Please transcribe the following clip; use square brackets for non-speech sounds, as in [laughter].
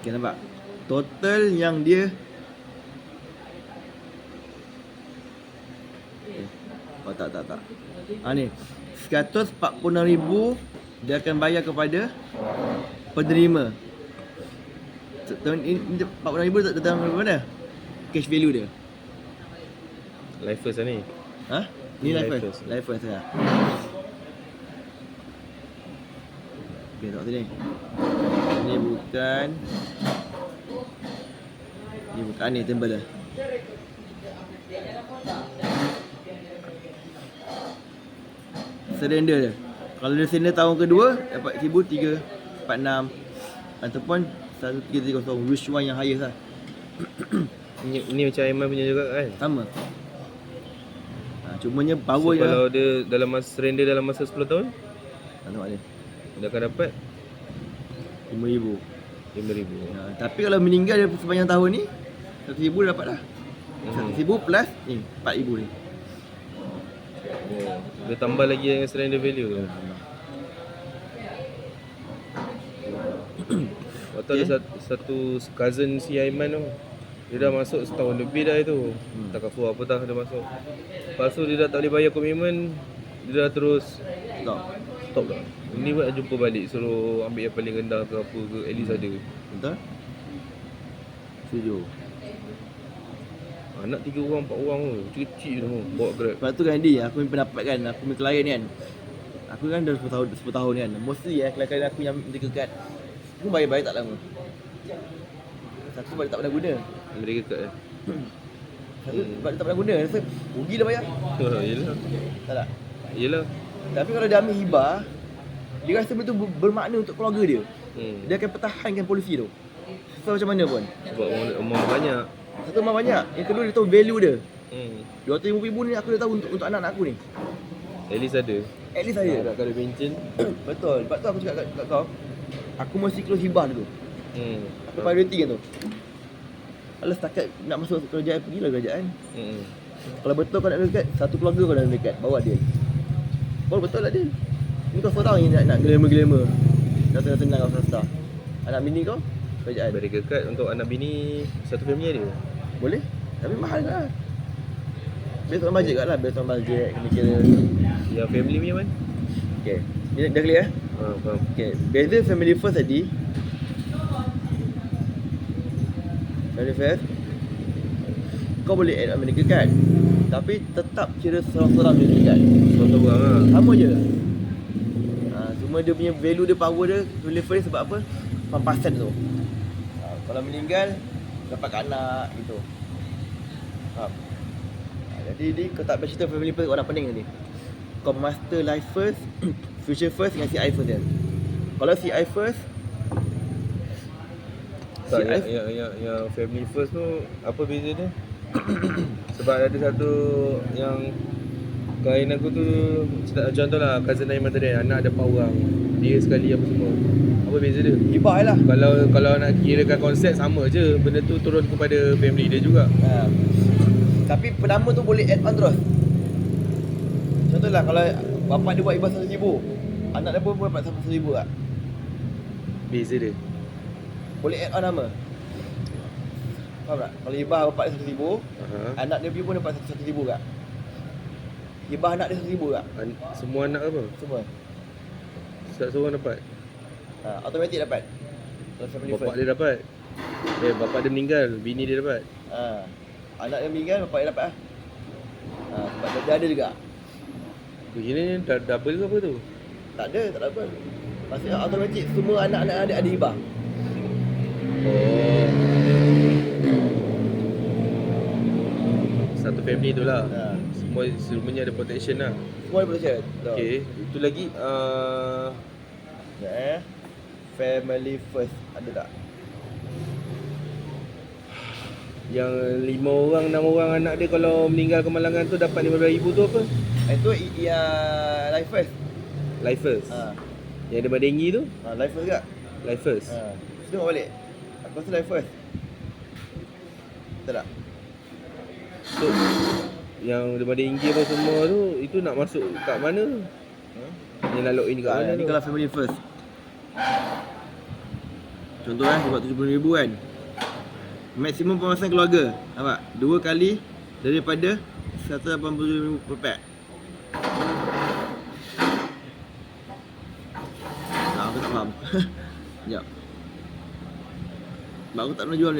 Okay nampak? Total yang dia Oh tak tak tak Ha ni 146,000 Dia akan bayar kepada Penerima Tahun ini 46,000 tak datang dari mana? Cash value dia Life first lah ni Ha? Ni Ni life life first. Life first lah. Okay, tengok sini. Ni bukan Ni bukan ni tembel dah. Surrender dia. Kalau dia surrender tahun kedua dapat 1346 ataupun 1330 which one yang highest lah. [coughs] Ni, ni macam Aiman punya juga kan Sama. Ha, cumanya so, power je. Kalau dia dalam masa surrender dalam masa 10 tahun Tak nampak dia. Dia akan dapat 5000. 5,000 Ha, tapi kalau meninggal dia sepanjang tahun ni 1000 dah dapat. Hmm. 1000 plus ni 4000 ni. Oh. Dia tambah lagi dengan surrender value tu [coughs] Waktu ada Okay. satu, satu cousin si Aiman tu Dia dah masuk setahun lebih dah itu Hmm. Tak kafur apa dah dia masuk Lepas tu dia dah tak boleh bayar komitmen Dia dah terus Stop. stop dah Ini buat jumpa balik Suruh ambil yang paling rendah ke apa ke At least ada Betul? Setuju. Anak tiga orang, empat orang tu Kecil-kecil tu Bawa grab Sebab tu kan Di, aku punya pendapat kan, aku punya klien kan. Aku kan dah 10 tahun 10 tahun kan. Mostly ya klien-klien aku yang mereka kat aku bayar-bayar tak lama. Satu sebab dia tak pernah guna. Mereka kat eh Satu sebab dia tak pernah guna. Rasa rugi dah bayar. Yelah Tak tak? Yelah Tapi kalau dia ambil hibah, dia rasa betul ber- bermakna untuk keluarga dia. hmm. Dia akan pertahankan polisi tu. So macam mana pun. Sebab orang, orang banyak Satu memang banyak. Yang kedua dia tahu value dia. hmm. RM250,000 ni aku dah tahu untuk, untuk anak-anak aku ni. At least ada At least saya. Tak kalau mention Betul. Sebab tu aku cakap kat, kat kau. Aku mesti close hibah dulu. hmm. Aku priority kan tu. Kalau setakat nak masuk kerajaan, pergilah kerajaan. Hmm. Kalau betul kau nak dekat, satu keluarga kau nak dekat, bawa dia. Baru betul lah dia. Ni kau seorang yang nak, nak glamour-glamour. Dah senang-senang kau rasa. Anak bini kau, kerajaan. Medical card untuk anak bini Satu family ada Boleh? Tapi mahal lah. Based on budget kat lah, based on budget, kena kira. Yang family punya man Okay. Dah clear eh? ha, faham Okay, beza family first tadi Family first Kau boleh add on medical card Tapi tetap kira seorang-seorang medical card Satu orang lah Sama je ha, Cuma dia punya value dia, power dia Family first sebab apa? Pampasan tu ha, Kalau meninggal Dapat anak gitu. Faham? Ha, jadi ni kau tak boleh cerita family first orang pening tadi Kau master life first [clears throat] Future first dengan CI first dia Kalau CI first tak, yang, yang, yang, yang family first tu Apa beza dia? [clears throat] Sebab ada satu Yang Kain aku tu cakap- Contoh lah Cousin Aiman tadi Anak ada 4 orang Dia sekali apa semua Apa beza dia Hibah lah Kalau kalau nak kirakan konsep sama je Benda tu turun kepada family dia juga ha. Tapi penama tu boleh add on terus Contohlah kalau Bapak dia buat hibah RM1,000 Anak dia pun dapat RM1,000 tak? Beza dia Boleh add on nama Faham tak? Kalau hibah bapak dia RM1,000 Aha. Anak dia pun dapat RM1,000 tak? Hibah anak dia RM1,000 tak? An- Semua anak apa? Semua. Satu seorang dapat. Ha, Automatik dapat. Kalau family Bapak first. dia dapat. Eh bapak dia meninggal Bini dia dapat. Ha. Anak dia meninggal bapak dia dapat lah. Ha, Sebab dia- dia ada juga. Begini ni dah double ke apa tu? Tak ada, tak ada apa Maksudnya automatik semua anak-anak ada ada hibah Oh. Satu family tu lah. Ha. Semua semuanya ada protection lah Semua ada protection. Okay Itu lagi uh, Sekejap eh Family first Ada tak? Yang lima orang, enam orang anak dia kalau meninggal kemalangan tu dapat RM15,000 tu apa? Itu i- ya life first. Life first. Ha. Yang ada badenggi tu, ha life first juga. life first. Ha. Tengok balik. Aku rasa life first. Betul tak? So, yang daripada Inggi apa semua tu, itu nak masuk kat mana? Hmm? Yang nak login kat Ha, mana ni kalau family first. Contoh kan, dia buat RM70,000 kan. Maksimum pemasangan keluarga. Nampak? Dua kali daripada RM180,000 per pack. Ha, aku tak faham. [laughs] Sekejap. Sebab aku tak pernah jual ni.